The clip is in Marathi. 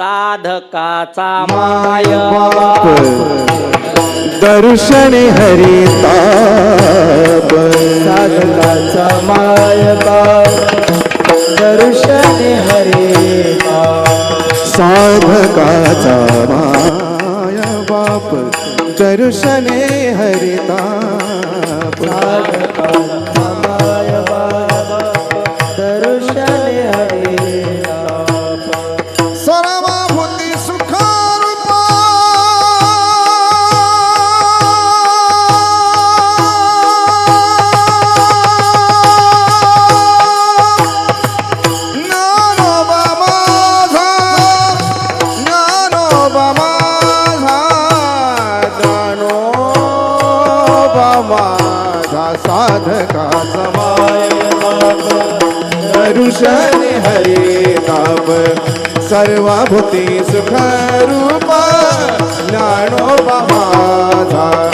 साधकाचा माय. बाप दर्शन हरिताप साधकाचा माय दर्शन हरे साधकाचा माय बाप दर्शने हरिताप माय दर्शन हरे माझा साधका समाय ऋषण हरे नाम. सर्व भूती सुखरूपा ज्ञानोपा माझा.